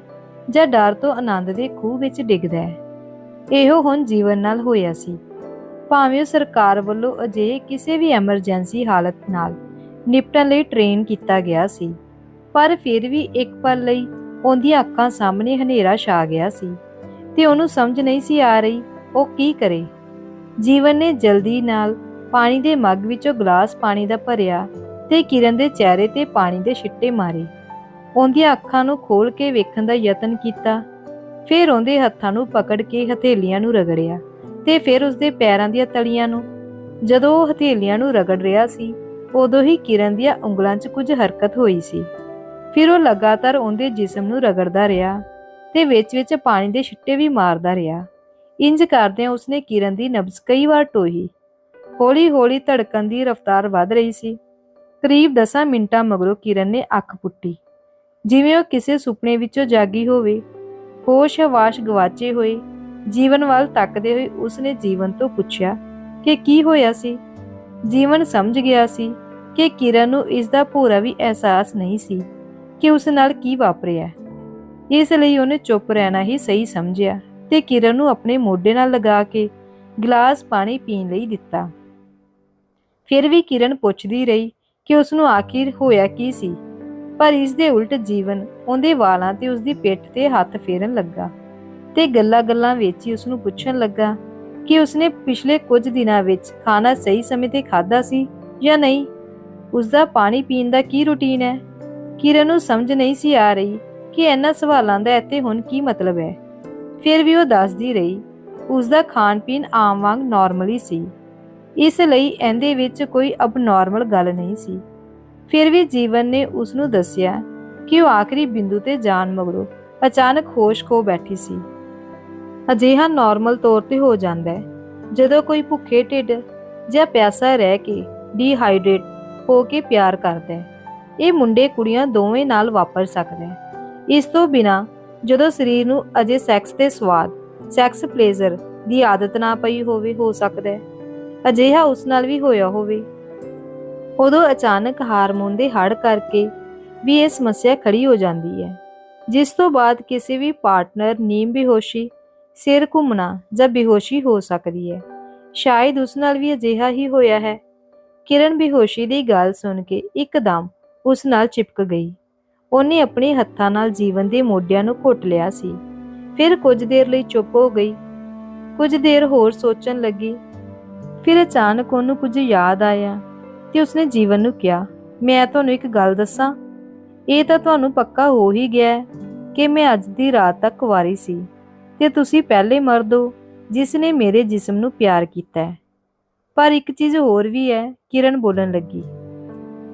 ਜਾਂ ਡਰ ਤੋਂ ਆਨੰਦ ਦੇ ਖੂਹ ਵਿੱਚ ਡਿੱਗਦਾ ਹੈ। ਇਹੋ ਹੁਣ ਜੀਵਨ ਨਾਲ ਹੋਇਆ ਸੀ। ਭਾਵੇਂ ਉਹ ਸਰਕਾਰ ਵੱਲੋਂ ਅਜਿਹੇ ਕਿਸੇ ਵੀ ਐਮਰਜੈਂਸੀ ਹਾਲਤ ਨਾਲ ਨਿਪਟਣ ਲਈ ਟ੍ਰੇਨ ਕੀਤਾ ਗਿਆ ਸੀ, ਪਰ ਫਿਰ ਵੀ ਇੱਕ ਪਲ ਲਈ ਉਹਦੀਆਂ ਅੱਖਾਂ ਸਾਹਮਣੇ ਹਨੇਰਾ ਛਾ ਗਿਆ ਸੀ ਤੇ ਉਹਨੂੰ ਸਮਝ ਨਹੀਂ ਸੀ ਆ ਰਹੀ, ਉਹ ਕੀ ਕਰੇ? ਜੀਵਨ ਨੇ ਜਲਦੀ ਨਾਲ ਪਾਣੀ ਦੇ ਮੱਗ ਵਿੱਚੋਂ ਗਲਾਸ ਪਾਣੀ ਦਾ ਭਰਿਆ ਤੇ ਕਿਰਨ ਦੇ ਚਿਹਰੇ ਤੇ ਪਾਣੀ ਦੇ ਛਿੱਟੇ ਮਾਰੇ। ਉਹਦੀਆਂ ਅੱਖਾਂ ਨੂੰ ਖੋਲ ਕੇ ਵੇਖਣ ਦਾ ਯਤਨ ਕੀਤਾ। ਫਿਰ ਉਹਦੇ ਹੱਥਾਂ ਨੂੰ ਪਕੜ ਕੇ ਹਥੇਲੀਆਂ ਨੂੰ ਰਗੜਿਆ ਤੇ ਫਿਰ ਉਸਦੇ ਪੈਰਾਂ ਦੀਆਂ ਤਲੀਆਂ ਨੂੰ। ਜਦੋਂ ਉਹ ਹਥੇਲੀਆਂ ਨੂੰ ਰਗੜ ਰਿਹਾ ਸੀ, ਉਦੋਂ ਹੀ ਕਿਰਨ ਦੀਆਂ ਉਂਗਲਾਂ 'ਚ ਕੁਝ ਹਰਕਤ ਹੋਈ ਸੀ। ਫਿਰ ਉਹ ਲਗਾਤਾਰ ਉਹਦੇ ਜਿਸਮ ਨੂੰ ਰਗੜਦਾ ਰਿਹਾ ਤੇ ਵਿੱਚ-ਵਿੱਚ ਪਾਣੀ ਦੇ ਛਿੱਟੇ ਵੀ ਮਾਰਦਾ ਰਿਹਾ। ਇੰਜ ਕਰਦਿਆਂ ਉਸਨੇ ਕਿਰਨ ਦੀ ਨਬਜ਼ ਕਈ ਵਾਰ ਟੋਹੀ। ਹੌਲੀ-ਹੌਲੀ ਧੜਕਣ ਦੀ ਰਫ਼ਤਾਰ ਵੱਧ ਰਹੀ ਸੀ। ਕਰੀਬ 10 ਮਿੰਟਾਂ ਮਗਰੋਂ ਕਿਰਨ ਨੇ ਅੱਖ ਪੁੱਟੀ। ਜਿਵੇਂ ਉਹ ਕਿਸੇ ਸੁਪਨੇ ਵਿੱਚੋਂ ਜਾਗੀ ਹੋਵੇ। ਹੋਸ਼ ਹਵਾਸ਼ ਗਵਾਚੇ ਹੋਏ, ਜੀਵਨ ਵੱਲ ਤੱਕਦੇ ਹੋਏ ਉਸਨੇ ਜੀਵਨ ਤੋਂ ਪੁੱਛਿਆ ਕਿ ਕੀ ਹੋਇਆ ਸੀ? ਜੀਵਨ ਸਮਝ ਗਿਆ ਸੀ ਕਿ ਕਿਰਨ ਨੂੰ ਇਸ ਦਾ ਪੂਰਾ ਵੀ ਅਹਿਸਾਸ ਨਹੀਂ ਸੀ ਕਿ ਉਸ ਨਾਲ ਕੀ ਵਾਪਰਿਆ। ਇਸ ਲਈ ਉਹਨੇ ਚੁੱਪ ਰਹਿਣਾ ਹੀ ਸਹੀ ਸਮਝਿਆ ਤੇ ਕਿਰਨ ਨੂੰ ਆਪਣੇ ਮੋਢੇ ਨਾਲ ਲਗਾ ਕੇ ਗਲਾਸ ਪਾਣੀ ਪੀਣ ਲਈ ਦਿੱਤਾ। ਫਿਰ ਵੀ ਕਿਰਨ ਪੁੱਛਦੀ ਰਹੀ ਕਿ ਉਸ ਨੂੰ ਆਖਿਰ ਹੋਇਆ ਕੀ ਸੀ। ਪਰ ਇਸ ਦੇ ਉਲਟ ਜੀਵਨ ਉਹਦੇ ਵਾਲਾਂ ਤੇ ਉਸ ਦੀ ਪਿੱਠ ਤੇ ਹੱਥ ਫੇਰਨ ਲੱਗਾ ਤੇ ਗੱਲਾਂ-ਗੱਲਾਂ ਵਿੱਚ ਹੀ ਉਸ ਨੂੰ ਪੁੱਛਣ ਲੱਗਾ ਕਿ ਉਸਨੇ ਪਿਛਲੇ ਕੁਝ ਦਿਨਾਂ ਵਿੱਚ ਖਾਣਾ ਸਹੀ ਸਮੇਂ ਤੇ ਖਾਦਾ ਸੀ ਜਾਂ ਨਹੀਂ? ਉਸ ਦਾ ਪਾਣੀ ਪੀਣ ਦਾ ਕੀ ਰੁਟੀਨ ਹੈ? ਕਿਰਨ ਨੂੰ ਸਮਝ ਨਹੀਂ ਸੀ ਆ ਰਹੀ ਕਿ ਇਹਨਾਂ ਸਵਾਲਾਂ ਦਾ ਇੱਥੇ ਹੁਣ ਕੀ ਮਤਲਬ ਹੈ। ਫਿਰ ਵੀ ਉਹ ਦੱਸਦੀ ਰਹੀ ਉਸ ਦਾ ਖਾਣ ਪੀਣ ਆਮ ਵਾਂਗ ਨਾਰਮਲੀ ਸੀ। ਇਸ ਲਈ ਇਹਦੇ ਵਿੱਚ ਕੋਈ ਅਬਨੋਰਮਲ ਗੱਲ ਨਹੀਂ ਸੀ। ਫਿਰ ਵੀ ਜੀਵਨ ਨੇ ਉਸ ਨੂੰ ਦੱਸਿਆ ਕਿ ਉਹ ਆਖਰੀ ਬਿੰਦੂ ਤੇ ਜਾਣ ਮਗਰੋਂ ਅਚਾਨਕ ਹੋਸ਼ ਖੋ ਬੈਠੀ ਸੀ। ਅਜਿਹਾ ਨਾਰਮਲ ਤੌਰ ਤੇ ਹੋ ਜਾਂਦਾ ਹੈ, ਜਦੋਂ ਕੋਈ ਭੁੱਖੇ ਢਿੱਡ ਜਾਂ ਪਿਆਸਾ ਰਹਿ ਕੇ ਡੀਹਾਈਡਰੇਟ ਹੋ ਕੇ ਪਿਆਰ ਕਰਦਾ ਹੈ, ਇਹ ਮੁੰਡੇ ਕੁੜੀਆਂ ਦੋਵੇਂ ਨਾਲ ਵਾਪਰ ਸਕਦਾ ਹੈ। ਇਸ ਤੋਂ ਬਿਨਾ ਜਦੋਂ ਸਰੀਰ ਨੂੰ ਅਜੇ ਸੈਕਸ ਦੇ ਸਵਾਦ ਸੈਕਸ ਪਲੇਜ਼ਰ ਦੀ ਆਦਤ ਨਾ ਪਈ ਹੋਵੇ, ਹੋ ਸਕਦਾ ਹੈ। ਅਜਿਹਾ ਉਸ ਨਾਲ ਵੀ ਹੋਇਆ ਹੋਵੇ। ਉਦੋਂ ਅਚਾਨਕ ਹਾਰਮੋਨ ਦੇ ਹੜ ਕਰਕੇ ਵੀ ਇਹ ਸਮੱਸਿਆ ਖੜੀ ਹੋ ਜਾਂਦੀ ਹੈ, ਜਿਸ ਤੋਂ ਬਾਅਦ ਕਿਸੇ ਵੀ ਪਾਰਟਨਰ ਨੀਮ ਬੇਹੋਸ਼ੀ, ਸਿਰ ਘੁੰਮਣਾ ਜਾਂ ਬੇਹੋਸ਼ੀ ਹੋ ਸਕਦੀ ਹੈ। ਸ਼ਾਇਦ ਉਸ ਨਾਲ ਵੀ ਅਜਿਹਾ ਹੀ ਹੋਇਆ ਹੈ। ਕਿਰਨ ਬੇਹੋਸ਼ੀ ਦੀ ਗੱਲ ਸੁਣ ਕੇ ਇੱਕਦਮ ਉਸ ਨਾਲ ਚਿਪਕ ਗਈ। ਉਹਨੇ ਆਪਣੇ ਹੱਥਾਂ ਨਾਲ ਜੀਵਨ ਦੇ ਮੋਢਿਆਂ ਨੂੰ ਘੁੱਟ ਲਿਆ ਸੀ। ਫਿਰ ਕੁਝ ਦੇਰ ਲਈ ਚੁੱਪ ਹੋ ਗਈ। ਕੁਝ ਦੇਰ ਹੋਰ ਸੋਚਣ ਲੱਗੀ। ਫਿਰ ਅਚਾਨਕ ਉਹਨੂੰ ਕੁਝ ਯਾਦ ਆਇਆ ਤੇ ਉਸਨੇ ਜੀਵਨ ਨੂੰ ਕਿਹਾ, ਮੈਂ ਤੁਹਾਨੂੰ ਇੱਕ ਗੱਲ ਦੱਸਾਂ। ਇਹ ਤਾਂ ਤੁਹਾਨੂੰ ਪੱਕਾ ਹੋ ਹੀ ਗਿਆ ਕਿ ਮੈਂ ਅੱਜ ਦੀ ਰਾਤ ਤੱਕ ਕੁਵਾਰੀ ਸੀ ਤੇ ਤੁਸੀਂ ਪਹਿਲੇ ਮਰਦ ਹੋ ਜਿਸ ਨੇ ਮੇਰੇ ਜਿਸਮ ਨੂੰ ਪਿਆਰ ਕੀਤਾ ਹੈ। ਪਰ ਇੱਕ ਚੀਜ਼ ਹੋਰ ਵੀ ਹੈ, ਕਿਰਨ ਬੋਲਣ ਲੱਗੀ।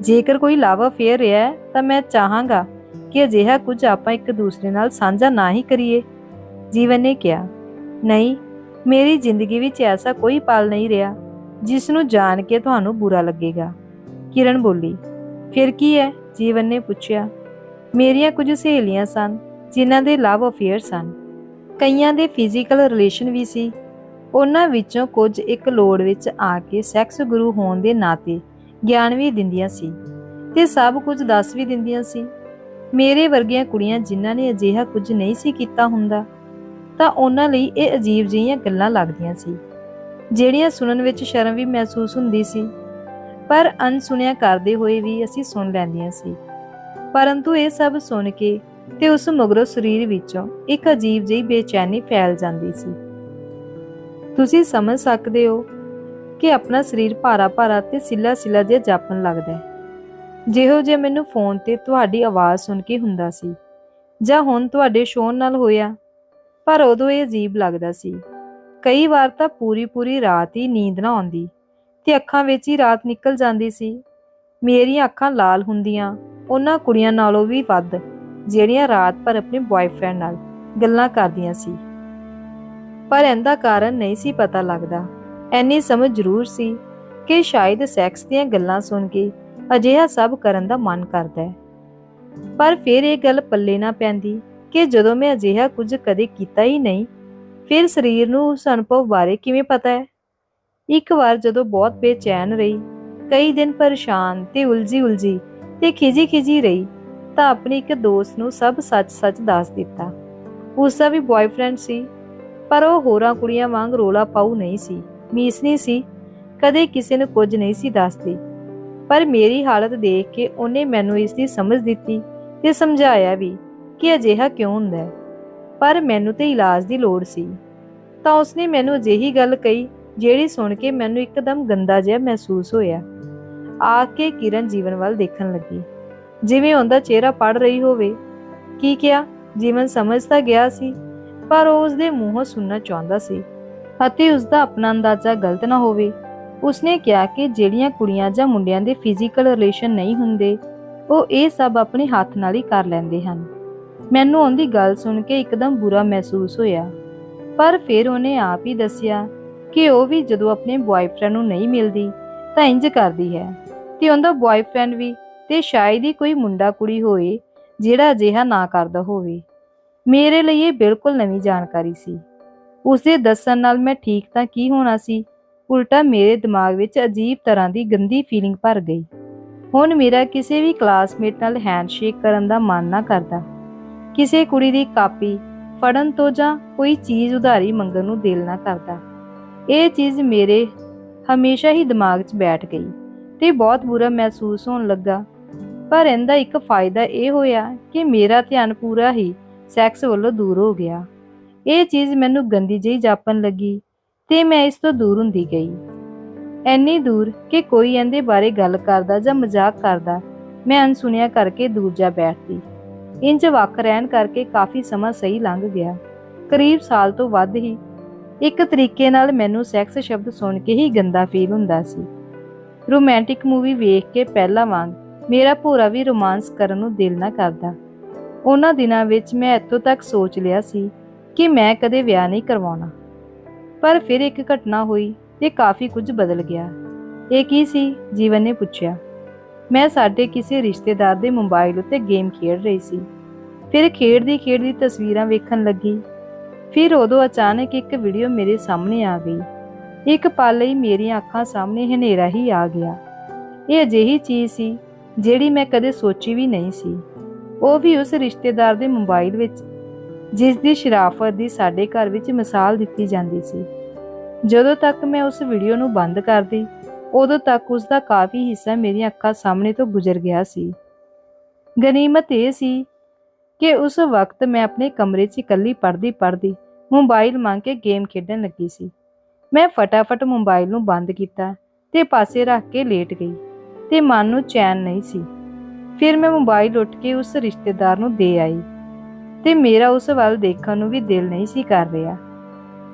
ਜੇਕਰ ਕੋਈ ਲਾਵਾ ਫੇਰ ਰਿਹਾ ਹੈ, ਤਾਂ ਮੈਂ ਚਾਹਾਂਗਾ ਕਿ ਅਜਿਹਾ ਕੁਝ ਆਪਾਂ ਇੱਕ ਦੂਸਰੇ ਨਾਲ ਸਾਂਝਾ ਨਾ ਹੀ ਕਰੀਏ, ਜੀਵਨ ਨੇ ਕਿਹਾ। ਨਹੀਂ ਮੇਰੀ ਜ਼ਿੰਦਗੀ ਵਿੱਚ ਐਸਾ ਕੋਈ ਪਲ ਨਹੀਂ ਰਿਹਾ ਜਿਸ ਨੂੰ ਜਾਣ ਕੇ ਤੁਹਾਨੂੰ ਬੁਰਾ ਲੱਗੇਗਾ। ਕਿਰਨ ਬੋਲੀ, ਫਿਰ ਕੀ ਹੈ ਜੀਵਨ ਨੇ ਪੁੱਛਿਆ। ਮੇਰੀਆਂ ਕੁਝ ਸਹੇਲੀਆਂ ਸਨ, ਜਿਨ੍ਹਾਂ ਦੇ ਲਵ ਅਫੇਅਰ ਸਨ। ਕਈਆਂ ਦੇ ਫਿਜ਼ੀਕਲ ਰਿਲੇਸ਼ਨ ਵੀ ਸੀ। ਉਹਨਾਂ ਵਿੱਚੋਂ ਕੁਝ ਇੱਕ ਲੋੜ ਵਿੱਚ ਆ ਕੇ ਸੈਕਸ ਗੁਰੂ ਹੋਣ ਦੇ ਨਾਤੇ ਗਿਆਨ ਵੀ ਦਿੰਦੀਆਂ ਸੀ ਤੇ ਸਭ ਕੁਝ ਦੱਸ ਵੀ ਦਿੰਦੀਆਂ ਸੀ। ਮੇਰੇ ਵਰਗੀਆਂ ਕੁੜੀਆਂ ਜਿਨ੍ਹਾਂ ਨੇ ਅਜਿਹਾ ਕੁਝ ਨਹੀਂ ਸੀ ਕੀਤਾ ਹੁੰਦਾ ਤਾਂ ਉਹਨਾਂ ਲਈ ਇਹ ਅਜੀਬ ਜਿਹੀਆਂ ਗੱਲਾਂ ਲੱਗਦੀਆਂ ਸੀ। ਜਿਹੜੀਆਂ ਸੁਣਨ ਵਿੱਚ ਸ਼ਰਮ ਵੀ ਮਹਿਸੂਸ ਹੁੰਦੀ ਸੀ। ਪਰ ਅਣਸੁਣਿਆ ਕਰਦੇ ਹੋਏ ਵੀ ਅਸੀਂ ਸੁਣ ਲੈਂਦੀਆਂ ਸੀ। ਪਰੰਤੂ ਇਹ ਸਭ ਸੁਣ ਕੇ ਤੇ ਉਸ ਮਗਰੋਂ ਸਰੀਰ ਵਿੱਚੋਂ ਇੱਕ ਅਜੀਬ ਜਿਹੀ ਬੇਚੈਨੀ ਫੈਲ ਜਾਂਦੀ ਸੀ। ਤੁਸੀਂ ਸਮਝ ਸਕਦੇ ਹੋ ਕਿ ਆਪਣਾ ਸਰੀਰ ਭਾਰਾ-ਭਾਰਾ ਤੇ ਸਿੱਲਾ-ਸਿੱਲਾ ਜਿਹਾ ਜਾਪਣ ਲੱਗਦਾ ਹੈ। ਜਿਹੋ ਜੇ ਮੈਨੂੰ ਫੋਨ ਤੇ ਤੁਹਾਡੀ ਆਵਾਜ਼ ਸੁਣ ਕੇ ਹੁੰਦਾ ਸੀ। ਜਾਂ ਹੁਣ ਤੁਹਾਡੇ ਸ਼ੋਨ ਨਾਲ ਹੋਇਆ ਪਰ ਉਦੋਂ ਇਹ ਅਜੀਬ ਲੱਗਦਾ ਸੀ। ਕਈ ਵਾਰ ਤਾਂ ਪੂਰੀ ਪੂਰੀ ਰਾਤ ਹੀ ਨੀਂਦ ਨਾ ਆਉਂਦੀ ਤੇ ਅੱਖਾਂ ਵਿੱਚ ਹੀ ਰਾਤ ਨਿਕਲ ਜਾਂਦੀ ਸੀ। ਮੇਰੀਆਂ ਅੱਖਾਂ ਲਾਲ ਹੁੰਦੀਆਂ, ਉਹਨਾਂ ਕੁੜੀਆਂ ਨਾਲੋਂ ਵੀ ਵੱਧ, ਜਿਹੜੀਆਂ ਰਾਤ ਭਰ ਆਪਣੇ ਬॉयਫ੍ਰੈਂਡ ਨਾਲ ਗੱਲਾਂ ਕਰਦੀਆਂ ਸੀ। ਪਰ ਇਹਦਾ ਕਾਰਨ ਨਹੀਂ ਸੀ ਪਤਾ ਲੱਗਦਾ। ਐਨੀ ਸਮਝ ਜ਼ਰੂਰ ਸੀ ਕਿ ਸ਼ਾਇਦ ਸੈਕਸ ਦੀਆਂ ਗੱਲਾਂ ਸੁਣ ਕੇ ਅਜਿਹਾ ਸਭ ਕਰਨ ਦਾ ਮਨ ਕਰਦਾ ਹੈ। ਪਰ ਫਿਰ ਇਹ ਗੱਲ ਪੱਲੇ ਨਾ ਪੈਂਦੀ ਕਿ ਜਦੋਂ ਮੈਂ ਅਜਿਹਾ ਕੁਝ ਕਦੇ ਕੀਤਾ ਹੀ ਨਹੀਂ, ਫਿਰ ਸਰੀਰ ਨੂੰ ਉਸ ਅਨੁਭਵ ਬਾਰੇ ਕਿਵੇਂ ਪਤਾ ਹੈ? ਇੱਕ ਵਾਰ ਜਦੋਂ ਬਹੁਤ ਬੇਚੈਨ ਰਹੀ, ਕਈ ਦਿਨ ਪਰੇਸ਼ਾਨ ਤੇ ਉਲਝੀ ਉਲਝੀ ਤੇ ਖਿਜੀ ਖਿਜੀ ਰਹੀ, ਤਾਂ ਆਪਣੀ ਇੱਕ ਦੋਸਤ ਨੂੰ ਸਭ ਸੱਚ-ਸੱਚ ਦੱਸ ਦਿੱਤਾ। ਉਸ ਦਾ ਵੀ ਬॉयਫ੍ਰੈਂਡ ਸੀ, ਪਰ ਉਹ ਹੋਰਾਂ ਕੁੜੀਆਂ ਵਾਂਗ ਰੋਲਾ ਪਾਉ ਨਹੀਂ ਸੀ, ਮੀਸ ਨਹੀਂ ਸੀ, ਕਦੇ ਕਿਸੇ ਨੂੰ ਕੁਝ ਨਹੀਂ ਸੀ ਦੱਸਦੀ। ਪਰ ਮੇਰੀ ਹਾਲਤ ਦੇਖ ਕੇ ਉਹਨੇ ਮੈਨੂੰ ਇਸ ਦੀ ਸਮਝ ਦਿੱਤੀ ਤੇ ਸਮਝਾਇਆ ਵੀ ਕਿ ਅਜਿਹਾ ਕਿਉਂ ਹੁੰਦਾ ਹੈ? ਪਰ ਮੈਨੂੰ ਤੇ ਇਲਾਜ ਦੀ ਲੋੜ ਸੀ। ਤਾਂ ਉਸਨੇ ਮੈਨੂੰ ਅਜਿਹੀ ਗੱਲ ਕਹੀ, ਜਿਹੜੀ ਸੁਣ ਕੇ ਮੈਨੂੰ ਇੱਕਦਮ ਗੰਦਾ ਜਿਹਾ ਮਹਿਸੂਸ ਹੋਇਆ। ਆ ਕੇ ਕਿਰਨ ਜੀਵਨ ਵੱਲ ਦੇਖਣ ਲੱਗੀ। ਜਿਵੇਂ ਉਹਦਾ ਚਿਹਰਾ ਪੜ ਰਹੀ ਹੋਵੇ। ਕੀ ਕਿਹਾ? ਜੀਵਨ ਸਮਝ ਤਾਂ ਗਿਆ ਸੀ, ਪਰ ਉਹ ਉਸਦੇ ਮੂੰਹੋਂ ਸੁਣਨਾ ਚਾਹੁੰਦਾ ਸੀ। ਅਤੇ ਉਸਦਾ ਆਪਣਾ ਅੰਦਾਜ਼ਾ ਗਲਤ ਨਾ ਹੋਵੇ। ਉਸਨੇ ਕਿਹਾ ਕਿ ਜਿਹੜੀਆਂ ਕੁੜੀਆਂ ਜਾਂ ਮੁੰਡਿਆਂ ਦੇ ਫਿਜ਼ੀਕਲ ਰਿਲੇਸ਼ਨ ਨਹੀਂ ਹੁੰਦੇ, ਉਹ ਇਹ ਸਭ ਆਪਣੇ ਹੱਥ ਨਾਲ ਹੀ ਕਰ ਲੈਂਦੇ ਹਨ। ਮੈਨੂੰ ਉਹਦੀ ਗੱਲ ਸੁਣ ਕੇ ਇੱਕਦਮ ਬੁਰਾ ਮਹਿਸੂਸ ਹੋਇਆ। ਪਰ ਫਿਰ ਉਹਨੇ ਆਪ ਹੀ ਦੱਸਿਆ ਕਿ ਉਹ ਵੀ ਜਦੋਂ ਆਪਣੇ ਬॉयਫ੍ਰੈਂਡ ਨੂੰ ਨਹੀਂ ਮਿਲਦੀ, ਤਾਂ ਇੰਜ ਕਰਦੀ ਹੈ। ਤੇ ਉਹਦਾ ਬॉयਫ੍ਰੈਂਡ ਵੀ ਤੇ ਸ਼ਾਇਦ ਹੀ ਕੋਈ ਮੁੰਡਾ ਕੁੜੀ ਹੋਏ, ਜਿਹੜਾ ਅਜਿਹਾ ਨਾ ਕਰਦਾ ਹੋਵੇ। ਮੇਰੇ ਲਈ ਇਹ ਬਿਲਕੁਲ ਨਵੀਂ ਜਾਣਕਾਰੀ ਸੀ। ਉਸਦੇ ਦੱਸਣ ਨਾਲ ਮੈਂ ਠੀਕ ਤਾਂ ਕੀ ਹੋਣਾ ਸੀ, ਉਲਟਾ ਮੇਰੇ ਦਿਮਾਗ ਵਿੱਚ ਅਜੀਬ ਤਰ੍ਹਾਂ ਦੀ ਗੰਦੀ ਫੀਲਿੰਗ ਭਰ ਗਈ। ਹੁਣ ਮੇਰਾ ਕਿਸੇ ਵੀ ਕਲਾਸਮੇਟ ਨਾਲ ਹੈਂਡਸ਼ੇਕ ਕਰਨ ਦਾ ਮਨ ਨਾ ਕਰਦਾ। ਕਿਸੇ ਕੁੜੀ ਦੀ ਕਾਪੀ ਫੜਨ ਤੋਂ ਜਾਂ ਕੋਈ ਚੀਜ਼ ਉਧਾਰੀ ਮੰਗਣ ਨੂੰ ਦਿਲ ਨਾ ਕਰਦਾ। ਇਹ ਚੀਜ਼ ਮੇਰੇ ਹਮੇਸ਼ਾ ਹੀ ਦਿਮਾਗ 'ਚ ਬੈਠ ਗਈ ਤੇ ਬਹੁਤ ਬੁਰਾ ਮਹਿਸੂਸ ਹੋਣ ਲੱਗਾ। ਪਰ ਇਹਦਾ ਇੱਕ ਫਾਇਦਾ ਇਹ ਹੋਇਆ ਕਿ ਮੇਰਾ ਧਿਆਨ ਪੂਰਾ ਹੀ ਸੈਕਸ ਵੱਲੋਂ ਦੂਰ ਹੋ ਗਿਆ। ਇਹ ਚੀਜ਼ ਮੈਨੂੰ ਗੰਦੀ ਜਿਹੀ ਜਾਪਣ ਲੱਗੀ ਤੇ ਮੈਂ ਇਸ ਤੋਂ ਦੂਰ ਹੁੰਦੀ ਗਈ। ਐਨੀ ਦੂਰ ਕਿ ਕੋਈ ਇਹਦੇ ਬਾਰੇ ਗੱਲ ਕਰਦਾ ਜਾਂ ਮਜ਼ਾਕ ਕਰਦਾ ਮੈਂ ਅਣਸੁਣਿਆ ਕਰਕੇ ਦੂਰ ਜਾ ਬੈਠਦੀ। ਇੰਜ ਵੱਖ ਰਹਿਣ ਕਰਕੇ ਕਾਫੀ ਸਮਾਂ ਸਹੀ ਲੰਘ ਗਿਆ। ਕਰੀਬ ਸਾਲ ਤੋਂ ਵੱਧ ਹੀ ਇੱਕ ਤਰੀਕੇ ਨਾਲ ਮੈਨੂੰ ਸੈਕਸ ਸ਼ਬਦ ਸੁਣ ਕੇ ਹੀ ਗੰਦਾ ਫੀਲ ਹੁੰਦਾ ਸੀ। ਰੋਮਾਂਟਿਕ ਮੂਵੀ ਵੇਖ ਕੇ ਪਹਿਲਾਂ ਵਾਂਗ ਮੇਰਾ ਭੋਰਾ ਵੀ ਰੋਮਾਂਸ ਕਰਨ ਨੂੰ ਦਿਲ ਨਾ ਕਰਦਾ। ਉਹਨਾਂ ਦਿਨਾਂ ਵਿੱਚ ਮੈਂ ਇੱਥੋਂ ਤੱਕ ਸੋਚ ਲਿਆ ਸੀ ਕਿ ਮੈਂ ਕਦੇ ਵਿਆਹ ਨਹੀਂ ਕਰਵਾਉਣਾ। ਪਰ ਫਿਰ ਇੱਕ ਘਟਨਾ ਹੋਈ ਤੇ ਕਾਫੀ ਕੁਝ ਬਦਲ ਗਿਆ। ਇਹ ਕੀ ਸੀ? ਜੀਵਨ ਨੇ ਪੁੱਛਿਆ। ਮੈਂ ਸਾਡੇ ਕਿਸੇ ਰਿਸ਼ਤੇਦਾਰ ਦੇ ਮੋਬਾਈਲ ਉੱਤੇ ਗੇਮ ਖੇਡ ਰਹੀ ਸੀ। ਫਿਰ ਖੇਡਦੀ ਖੇਡਦੀ ਤਸਵੀਰਾਂ ਵੇਖਣ ਲੱਗੀ। ਫਿਰ ਉਦੋਂ ਅਚਾਨਕ ਇੱਕ ਵੀਡੀਓ ਮੇਰੇ ਸਾਹਮਣੇ ਆ ਗਈ। ਇੱਕ ਪਲ ਲਈ ਮੇਰੀਆਂ ਅੱਖਾਂ ਸਾਹਮਣੇ ਹਨੇਰਾ ਹੀ ਆ ਗਿਆ। ਇਹ ਅਜਿਹੀ ਚੀਜ਼ ਸੀ ਜਿਹੜੀ ਮੈਂ ਕਦੇ ਸੋਚੀ ਵੀ ਨਹੀਂ ਸੀ। ਉਹ ਵੀ ਉਸ ਰਿਸ਼ਤੇਦਾਰ ਦੇ ਮੋਬਾਈਲ ਵਿੱਚ, ਜਿਸ ਦੀ ਸ਼ਰਾਫਤ ਦੀ ਸਾਡੇ ਘਰ ਵਿੱਚ ਮਿਸਾਲ ਦਿੱਤੀ ਜਾਂਦੀ ਸੀ। ਜਦੋਂ ਤੱਕ ਮੈਂ ਉਸ ਵੀਡੀਓ ਨੂੰ ਬੰਦ ਕਰਦੀ ਉਦੋਂ ਤੱਕ ਉਸ ਦਾ ਕਾਫੀ ਹਿੱਸਾ ਮੇਰੀਆਂ ਅੱਖਾਂ ਸਾਹਮਣੇ ਤੋਂ ਗੁਜ਼ਰ ਗਿਆ ਸੀ। ਗਨੀਮਤ ਇਹ ਸੀ ਕਿ ਉਸ ਵਕਤ ਮੈਂ ਆਪਣੇ ਕਮਰੇ 'ਚ ਇਕੱਲੀ ਪੜ੍ਹਦੀ ਪੜ੍ਹਦੀ ਮੋਬਾਈਲ ਮੰਗ ਕੇ ਗੇਮ ਖੇਡਣ ਲੱਗੀ ਸੀ। ਮੈਂ ਫਟਾਫਟ ਮੋਬਾਈਲ ਨੂੰ ਬੰਦ ਕੀਤਾ ਤੇ ਪਾਸੇ ਰੱਖ ਕੇ ਲੇਟ ਗਈ ਤੇ ਮਨ ਨੂੰ ਚੈਨ ਨਹੀਂ ਸੀ। ਫਿਰ ਮੈਂ ਮੋਬਾਈਲ ਉੱਠ ਕੇ ਉਸ ਰਿਸ਼ਤੇਦਾਰ ਨੂੰ ਦੇ ਆਈ ਤੇ ਮੇਰਾ ਉਸ ਵੱਲ ਦੇਖਣ ਨੂੰ ਵੀ ਦਿਲ ਨਹੀਂ ਸੀ ਕਰ ਰਿਹਾ।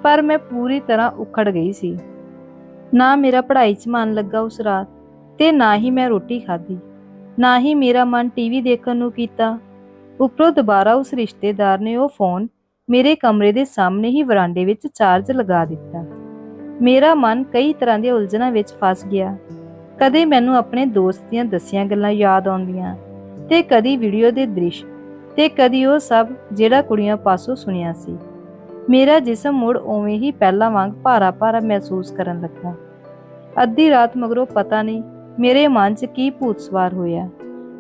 ਪਰ ਮੈਂ ਪੂਰੀ ਤਰ੍ਹਾਂ ਉਖੜ ਗਈ ਸੀ। ਨਾ ਮੇਰਾ ਪੜ੍ਹਾਈ 'ਚ ਮਨ ਲੱਗਾ ਉਸ ਰਾਤ ਤੇ ਨਾ ਹੀ ਮੈਂ ਰੋਟੀ ਖਾਧੀ, ਨਾ ਹੀ ਮੇਰਾ ਮਨ ਟੀਵੀ ਦੇਖਣ ਨੂੰ ਕੀਤਾ। ਉੱਪਰੋਂ ਦੁਬਾਰਾ ਉਸ ਰਿਸ਼ਤੇਦਾਰ ਨੇ ਉਹ ਫੋਨ ਮੇਰੇ ਕਮਰੇ ਦੇ ਸਾਹਮਣੇ ਹੀ ਵਰਾਂਡੇ ਵਿੱਚ ਚਾਰਜ ਲਗਾ ਦਿੱਤਾ। ਮੇਰਾ ਮਨ ਕਈ ਤਰ੍ਹਾਂ ਦੀਆਂ ਉਲਝਣਾਂ ਵਿੱਚ ਫਸ ਗਿਆ। ਕਦੇ ਮੈਨੂੰ ਆਪਣੇ ਦੋਸਤ ਦੀਆਂ ਦੱਸੀਆਂ ਗੱਲਾਂ ਯਾਦ ਆਉਂਦੀਆਂ ਤੇ ਕਦੀ ਵੀਡੀਓ ਦੇ ਦ੍ਰਿਸ਼ ਤੇ ਕਦੀ ਉਹ ਸਭ ਜਿਹੜਾ ਕੁੜੀਆਂ ਪਾਸੋਂ ਸੁਣਿਆ ਸੀ। ਮੇਰਾ ਜਿਸਮ ਮੁੜ ਉਵੇਂ ਹੀ ਪਹਿਲਾਂ ਵਾਂਗ ਭਾਰਾ-ਭਾਰਾ ਮਹਿਸੂਸ ਕਰਨ ਲੱਗਾ। ਅੱਧੀ ਰਾਤ ਮਗਰੋਂ ਪਤਾ ਨਹੀਂ ਮੇਰੇ ਮਨ 'ਚ ਕੀ ਭੂਤ ਸਵਾਰ ਹੋਇਆ।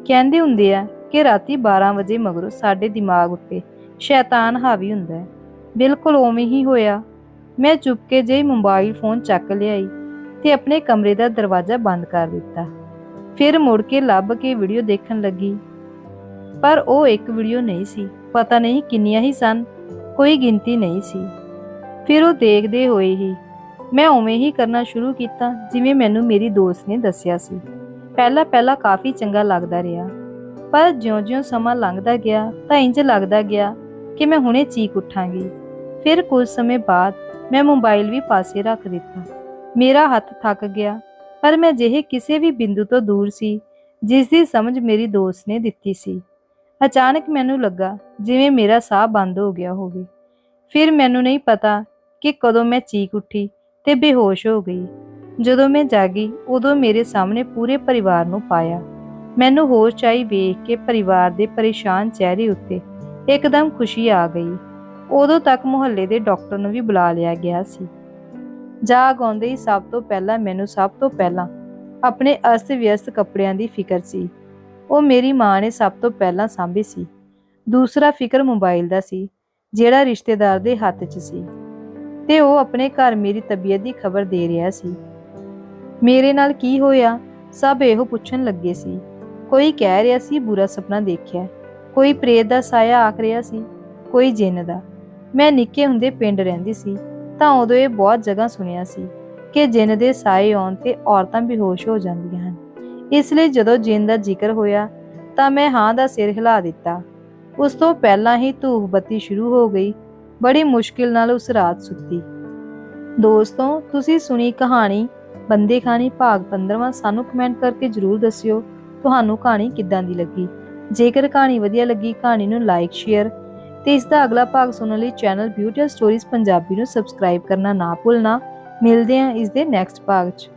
ਕਹਿੰਦੇ ਹੁੰਦੇ ਆ ਕਿ ਰਾਤੀ 12 ਵਜੇ ਮਗਰੋਂ ਸਾਡੇ ਦਿਮਾਗ ਉੱਤੇ ਸ਼ੈਤਾਨ ਹਾਵੀ ਹੁੰਦਾ ਹੈ। ਬਿਲਕੁਲ ਉਵੇਂ ਹੀ ਹੋਇਆ। ਮੈਂ ਚੁੱਪਕੇ ਜਿਹੀ ਮੋਬਾਈਲ ਫੋਨ ਚੱਕ ਲਿਆਈ ਤੇ ਆਪਣੇ ਕਮਰੇ ਦਾ ਦਰਵਾਜ਼ਾ ਬੰਦ ਕਰ ਦਿੱਤਾ। ਫਿਰ ਮੁੜ ਕੇ ਲੱਭ ਕੇ ਵੀਡੀਓ ਦੇਖਣ ਲੱਗੀ। ਪਰ ਉਹ ਇੱਕ ਵੀਡੀਓ ਨਹੀਂ ਸੀ। ਪਤਾ ਨਹੀਂ ਕਿੰਨੀਆਂ ਹੀ ਸਨ। ਕੋਈ ਗਿਣਤੀ ਨਹੀਂ ਸੀ। ਫਿਰ ਉਹ ਦੇਖਦੇ ਹੋਏ ਹੀ ਮੈਂ ਉਵੇਂ ਹੀ ਕਰਨਾ ਸ਼ੁਰੂ ਕੀਤਾ ਜਿਵੇਂ ਮੈਨੂੰ ਮੇਰੀ ਦੋਸਤ ਨੇ ਦੱਸਿਆ ਸੀ। ਪਹਿਲਾਂ ਪਹਿਲਾਂ ਕਾਫੀ ਚੰਗਾ ਲੱਗਦਾ ਰਿਹਾ, ਪਰ ਜਿਉਂ-ਜਿਉਂ ਸਮਾਂ ਲੰਘਦਾ ਗਿਆ ਤਾਂ ਇੰਜ ਲੱਗਦਾ ਗਿਆ ਕਿ ਮੈਂ ਹੁਣੇ ਚੀਕ ਉੱਠਾਂਗੀ। ਫਿਰ ਕੁਝ ਸਮੇਂ ਬਾਅਦ ਮੈਂ ਮੋਬਾਈਲ ਵੀ ਪਾਸੇ ਰੱਖ ਦਿੱਤਾ। ਮੇਰਾ ਹੱਥ ਥੱਕ ਗਿਆ, ਪਰ ਮੈਂ ਜਿਹੇ ਕਿਸੇ ਵੀ ਬਿੰਦੂ ਤੋਂ ਦੂਰ ਸੀ ਜਿਸ ਦੀ ਸਮਝ ਮੇਰੀ ਦੋਸਤ ਨੇ ਦਿੱਤੀ ਸੀ। ਅਚਾਨਕ ਮੈਨੂੰ ਲੱਗਾ ਜਿਵੇਂ ਮੇਰਾ ਸਾਹ ਬੰਦ ਹੋ ਗਿਆ ਹੋਵੇ। ਫਿਰ ਮੈਨੂੰ ਨਹੀਂ ਪਤਾ ਕਿ ਕਦੋਂ ਮੈਂ ਚੀਕ ਉੱਠੀ ਤੇ ਬੇਹੋਸ਼ ਹੋ ਗਈ। ਜਦੋਂ ਮੈਂ ਜਾਗੀ, ਉਦੋਂ ਮੇਰੇ ਸਾਹਮਣੇ ਪੂਰੇ ਪਰਿਵਾਰ ਨੂੰ ਪਾਇਆ। ਮੈਨੂੰ ਹੋਸ਼ ਚਾਈ ਵੇਖ ਕੇ ਪਰਿਵਾਰ ਦੇ ਪਰੇਸ਼ਾਨ ਚਿਹਰੇ ਉੱਤੇ ਇੱਕਦਮ ਖੁਸ਼ੀ ਆ ਗਈ। ਉਦੋਂ ਤੱਕ ਮੁਹੱਲੇ ਦੇ ਡਾਕਟਰ ਨੂੰ ਵੀ ਬੁਲਾ ਲਿਆ ਗਿਆ ਸੀ। ਜਾਗ ਆਉਂਦੇ ਹੀ ਸਭ ਤੋਂ ਪਹਿਲਾਂ, ਮੈਨੂੰ ਸਭ ਤੋਂ ਪਹਿਲਾਂ ਆਪਣੇ ਅਸਤ-ਵਿਅਸਤ ਕੱਪੜਿਆਂ ਦੀ ਫਿਕਰ ਸੀ। ਉਹ ਮੇਰੀ ਮਾਂ ਨੇ ਸਭ ਤੋਂ ਪਹਿਲਾਂ ਸਾਂਭੀ ਸੀ। ਦੂਸਰਾ ਫਿਕਰ ਮੋਬਾਈਲ ਦਾ ਸੀ, ਜਿਹੜਾ ਰਿਸ਼ਤੇਦਾਰ ਦੇ ਹੱਥ 'ਚ ਸੀ। ਤੇ ਉਹ ਆਪਣੇ ਘਰ ਮੇਰੀ ਤਬੀਅਤ ਦੀ ਖਬਰ ਦੇ ਰਿਹਾ ਸੀ। ਮੇਰੇ ਨਾਲ ਕੀ ਹੋਇਆ, ਸਭ ਇਹੋ ਪੁੱਛਣ ਲੱਗੇ ਸੀ। ਕੋਈ ਕਹਿ ਰਿਹਾ ਸੀ, ਬੁਰਾ ਸੁਪਨਾ ਦੇਖਿਆ। ਕੋਈ ਪ੍ਰੇਤ ਦਾ ਸਾਇਆ ਆਖ ਰਿਹਾ ਸੀ, ਕੋਈ ਜਿੰਨ ਦਾ। ਮੈਂ ਨਿੱਕੇ ਹੁੰਦੇ ਪਿੰਡ ਰਹਿੰਦੀ ਸੀ, ਤਾਂ ਉਦੋਂ ਇਹ ਬਹੁਤ ਜਗ੍ਹਾ ਸੁਣਿਆ ਸੀ ਕਿ ਜਿੰਨ ਦੇ ਸਾਏ ਆਉਣ ਤੇ ਔਰਤਾਂ ਬੇਹੋਸ਼ ਹੋ ਜਾਂਦੀਆਂ ਹਨ। ਇਸ ਲਈ ਜਦੋਂ ਜਿੰਨ ਦਾ ਜ਼ਿਕਰ ਹੋਇਆ ਤਾਂ ਮੈਂ ਹਾਂ ਦਾ ਸਿਰ ਹਿਲਾ ਦਿੱਤਾ। ਉਸ ਤੋਂ ਪਹਿਲਾਂ ਹੀ ਧੂਫ ਬੱਤੀ ਸ਼ੁਰੂ ਹੋ ਗਈ। ਬੜੀ ਮੁਸ਼ਕਿਲ ਨਾਲ ਉਸ ਰਾਤ ਸੁੱਤੀ। ਦੋਸਤੋ, ਤੁਸੀਂ ਸੁਣੀ ਕਹਾਣੀ ਬੰਦੇ ਖਾਣੀ ਭਾਗ 15ਵਾਂ ਸਾਨੂੰ ਕਮੈਂਟ ਕਰਕੇ ਜਰੂਰ ਦੱਸਿਓ ਤੁਹਾਨੂੰ ਕਹਾਣੀ ਕਿੱਦਾਂ ਦੀ ਲੱਗੀ। ਜੇਕਰ ਕਹਾਣੀ ਵਧੀਆ ਲੱਗੀ, ਕਹਾਣੀ ਨੂੰ ਲਾਈਕ ਸ਼ੇਅਰ ਤੇ ਇਸ ਦਾ ਅਗਲਾ ਭਾਗ ਸੁਣਨ ਲਈ ਚੈਨਲ ਬਿਊਟੀ ਸਟੋਰੀਜ਼ ਪੰਜਾਬੀ ਨੂੰ ਸਬਸਕ੍ਰਾਈਬ ਕਰਨਾ ਨਾ ਭੁੱਲਣਾ। ਮਿਲਦੇ ਹਾਂ ਇਸ ਦੇ ਨੈਕਸਟ ਭਾਗ 'ਚ।